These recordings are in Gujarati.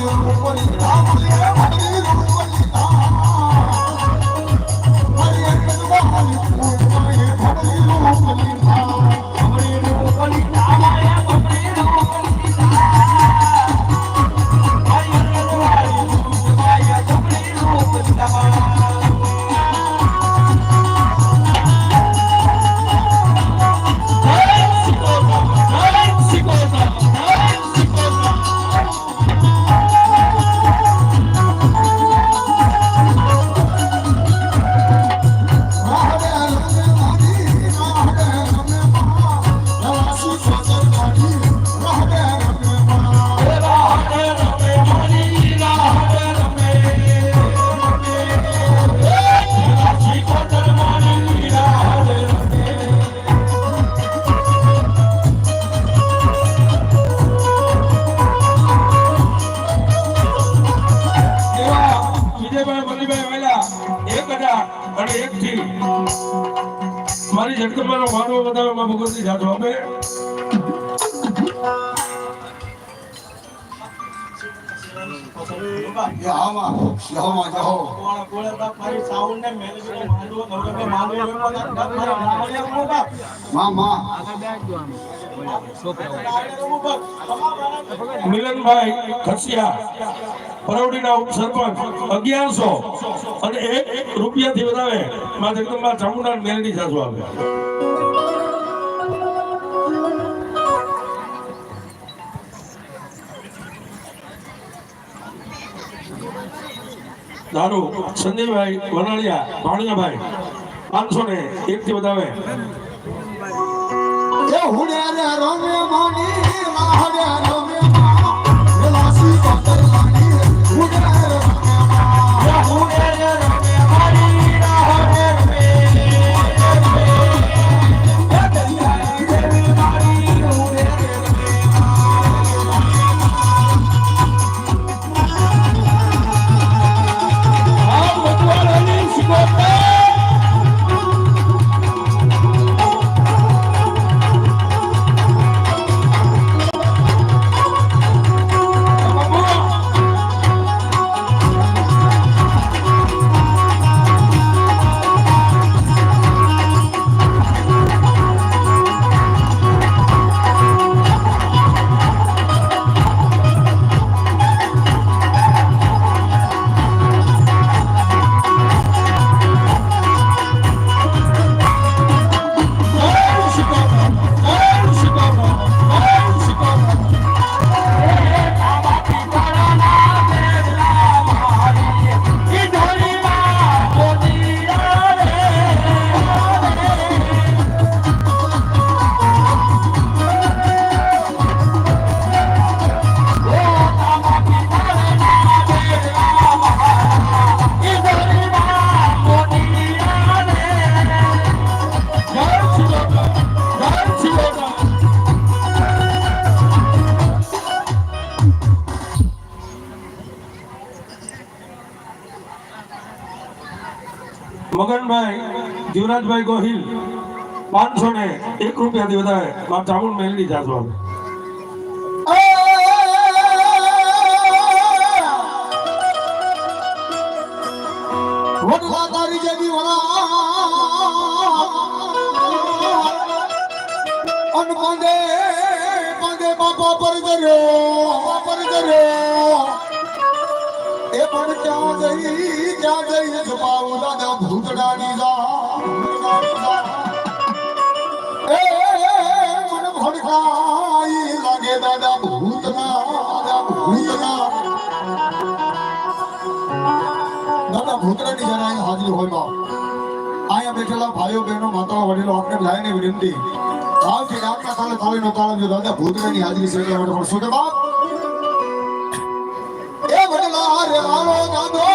એવા અને એક થી મારી જગદંબાનો માનવ મા ભગવતી જાતો આપે યહામાં યહામાં જહો માં માં મિલનભાઈ ખસિયા પરવડીના ઉપસરપંચ અગિયારસો અને એક રૂપિયાથી વધારે મા જગદંબા ચામુંડા મેલડી સાસુ આપે દારૂ, સંજયભાઈ વનાળિયા ભાણિયાભાઈ પાંચસો ને એક થી વધારે એ હુડે રે રમે માની લાહડે મગનભાઈ જીવરાજભાઈ ગોહિલ પાંચસો ને એક રૂપિયાથી વધારે માં ચામુંડ મેલડી જાતો આપે વડલા તારી જેવી વડા અન પાંદે પાંદે બાપા પર જર્યો બાપા પર જર્યો એ પણ ક્યાં ગઈ ક્યાં ગઈ? છુપાવું દાદા ભૂતડાની જા ભૂતડાની એ, મન ભડકાઈ લાગે દાદા ભૂતના દાદા ભૂતના. દાદા ભૂતરાની જરા અહીં હાજરી હોયમાં અહીંયા બેઠેલા ભાઈઓ, બહેનો, માતાઓ, વડીલો આપણે લાઈને વિનંતી. આવતી રાતના તાલે તાળીનો તાળમ જો દાદા ભૂતરાની હાજરી છે માટે પણ શું એ વડલા રે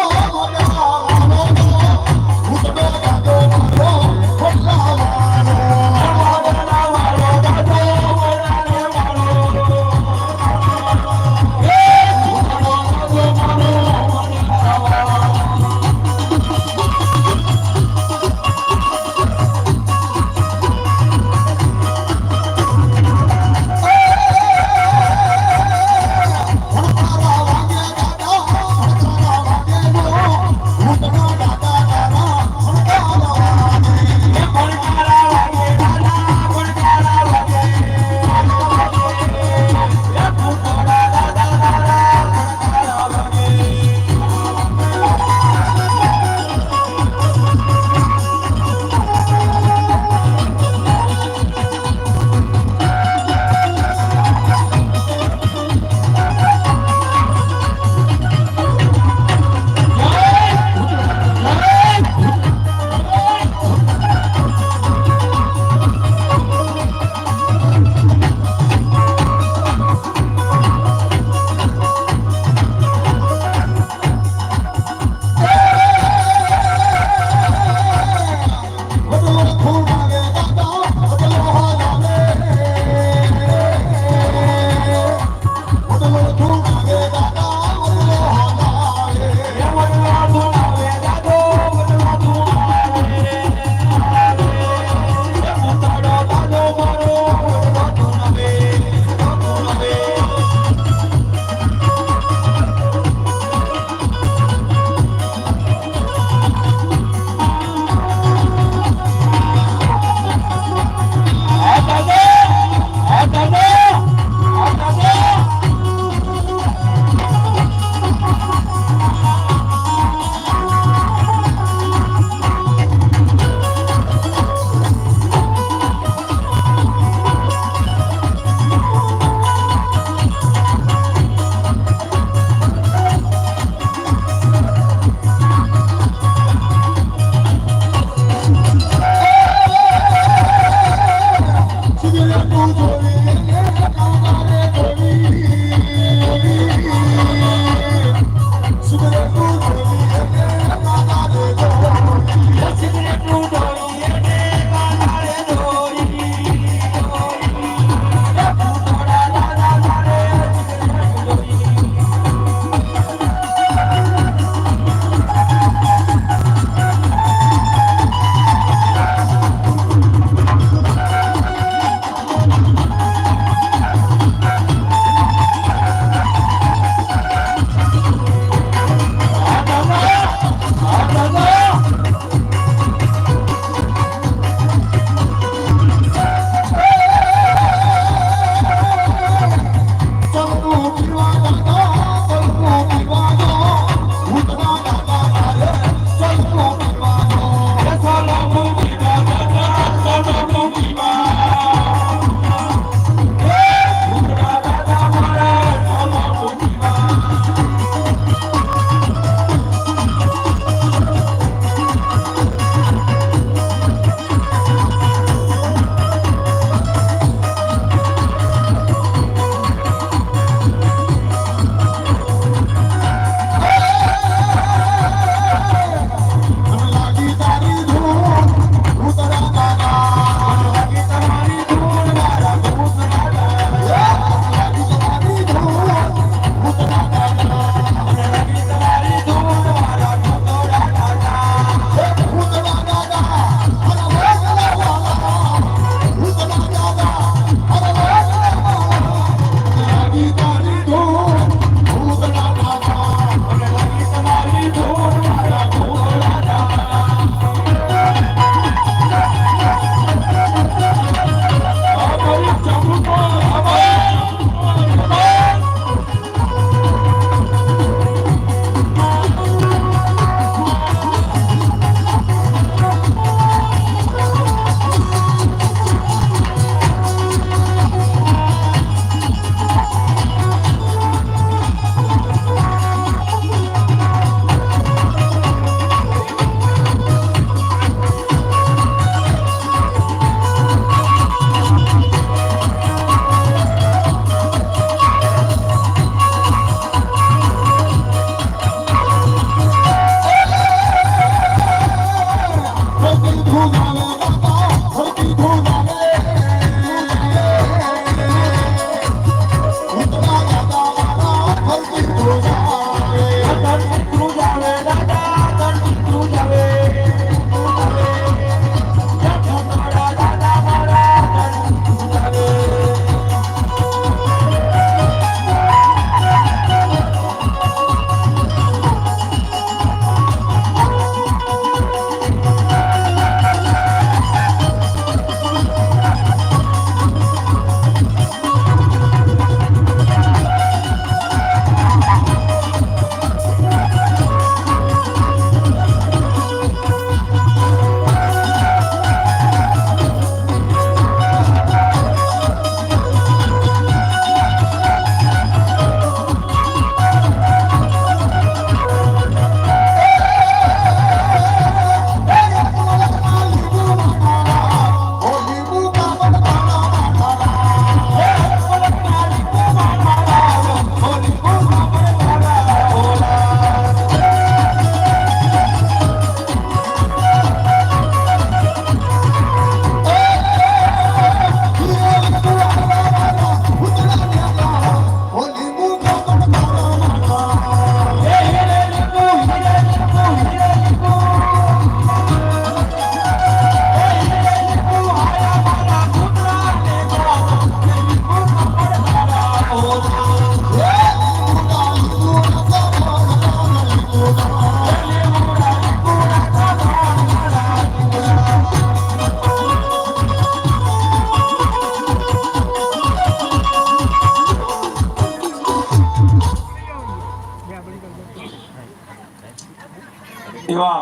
એવા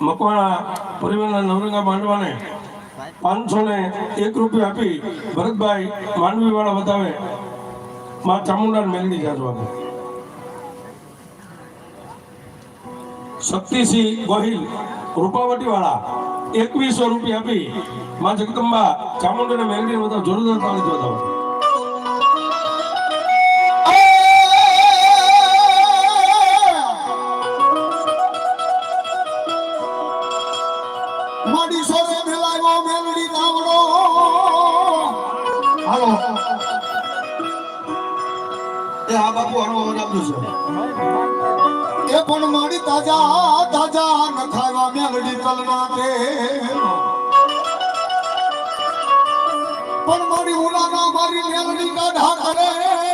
મકવાણા પરિવારના નવરંગા માંડવાને પાંચસો ને એક રૂપિયા આપી ભરતભાઈ માંડવી વાળા બતાવે, માં ચામુંડા મેલડી જાજવા શક્તિસિંહ ગોહિલ રૂપાવટી વાળા એકવીસો રૂપિયા આપી માં જગદંબા ચામુંડા મેલડી બતાવ, જોરદાર તાળી બતાવો છે. એ પણ મારી તાજા તાજા ન ખાવા મેલડી કલના તે પણ મારી ઉલાના મારી મેલડી કાઢા કરે.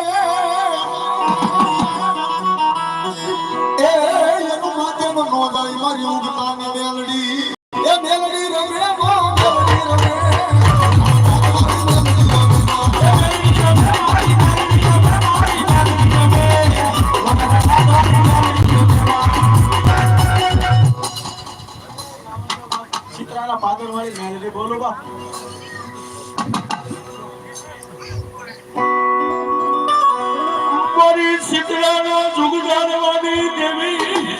મારી શીતળાનો જુગજારવાની દેવી.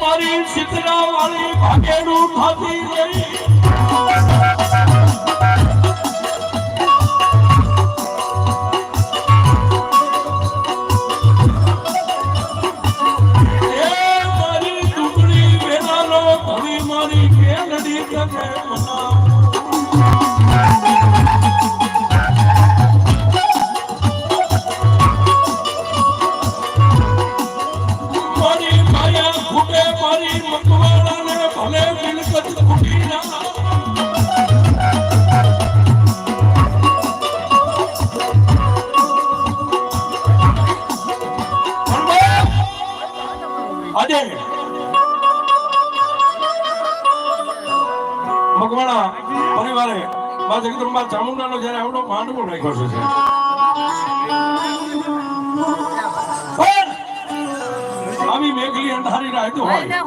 મારી શીતળા વાળી ભાગેડું ભાગી રહી માંડવો નાખ્યો છે. આવી મેઘલી અંધારી રાહતો હોય.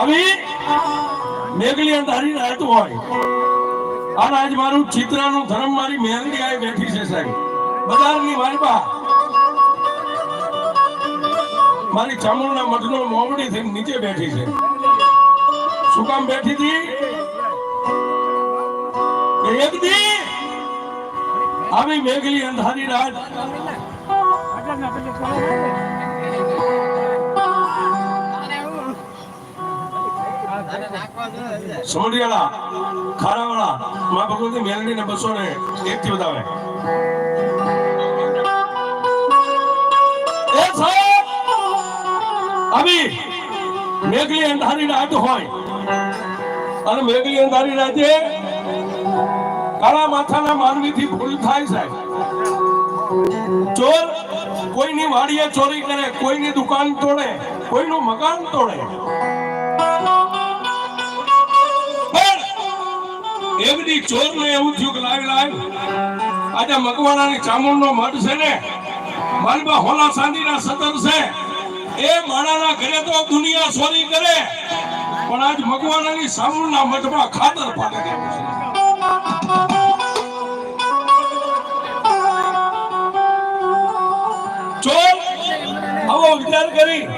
આવી મેઘલી અંધારી રાહતો હોય. અને આજ મારું ચિત્રાનું ધર્મ મારી મહેંદી આવી બેઠી છે સાહેબ. બજારની વાલબા મારી ચામડના મજનો મોવડી થઈને નીચે બેઠી છે. શું કામ બેઠી હતી? કે એક દી આવી મેઘલી અંધારી રાત. સમડિયાળા ખારાવાળા, મા ભગવતી મેલડી ને બસો ને એક થી વધાવે આવી મેઘલી અંધારી રાત હોય. અને મેઘલી અંધારી રાતે કાળા માથાના માનવીથી ભૂલ થાય સાહેબ ચોર કોઈની વાડીએ ચોરી કરે, કોઈની દુકાન તોડે, કોઈનું મકાન તોડે. એમની ચોર ને એવું થયું કે લાવી લાવી. આજે મકવાણાની ચામુંડનો મઠ છે ને, માલબા હોલા સાંદીના સતર છે. એ માણાના ઘરે તો દુનિયા ચોરી કરે, પણ આજ મકવાણાની સામુંડના મઠમાં ખાતર પાડે વિચાર કરી.